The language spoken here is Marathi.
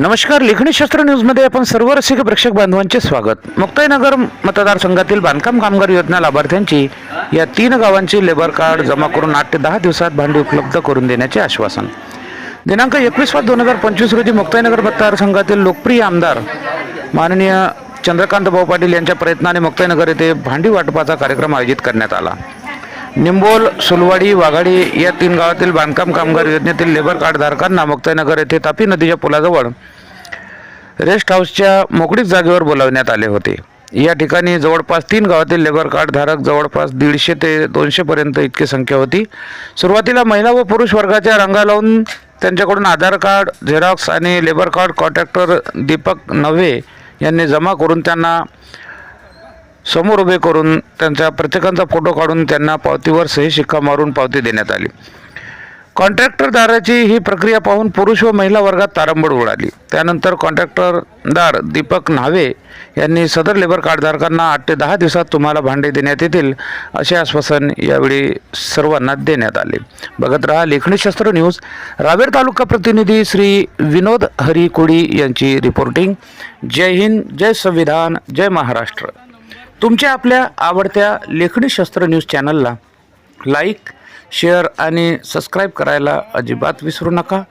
नमस्कार लेखणीशास्त्र न्यूजमध्ये आपण सर्व रसिक प्रेक्षक बांधवांचे स्वागत. मुक्ताईनगर मतदारसंघातील बांधकाम कामगार योजना लाभार्थ्यांची या तीन गावांची लेबर कार्ड जमा करून आठ ते दहा दिवसात भांडी उपलब्ध करून देण्याचे आश्वासन. दिनांक एकवीस पाच दोन हजार पंचवीस रोजी मुक्ताईनगर मतदारसंघातील लोकप्रिय आमदार माननीय चंद्रकांत भाऊ पाटील यांच्या प्रयत्नाने मुक्ताईनगर येथे भांडी वाटपाचा कार्यक्रम आयोजित करण्यात आला. निंबोल सुलवाडी वाघाडी या तीन गावातील बांधकाम कामगार योजनेतील लेबर कार्डधारकांना मुक्ताईनगर येथे तापी नदीच्या पुलाजवळ रेस्ट हाऊसच्या मोकळीक जागेवर बोलावण्यात आले होते. या ठिकाणी जवळपास तीन गावातील लेबर कार्डधारक जवळपास दीडशे ते दोनशेपर्यंत इतकी संख्या होती. सुरुवातीला महिला व पुरुष वर्गाच्या रंगा लावून त्यांच्याकडून आधार कार्ड झेरॉक्स आणि लेबर कार्ड कॉन्ट्रॅक्टर दीपक नव्हे यांनी जमा करून त्यांना समोर उभे करून त्यांच्या प्रत्येकांचा फोटो काढून त्यांना पावतीवर सही शिक्का मारून पावती देण्यात आली. कॉन्ट्रॅक्टरदाराची ही प्रक्रिया पाहून पुरुष व महिला वर्गात तारंबळ उडाली. त्यानंतर कॉन्ट्रॅक्टरदार दीपक न्हावे यांनी सदर लेबर कार्डधारकांना आठ ते दहा दिवसात तुम्हाला भांडे देण्यात येतील असे आश्वासन यावेळी सर्वांना देण्यात आले. बघत रहा लेखणीशास्त्र न्यूज. रावेर तालुका प्रतिनिधी श्री विनोद हरी कोळी यांची रिपोर्टिंग जय हिंद जय संविधान जय महाराष्ट्र. तुमच्या आपल्या आवडत्या लेखणी शस्त्र न्यूज चॅनलला लाईक शेअर आणि सबस्क्राईब करायला अजिबात विसरू नका.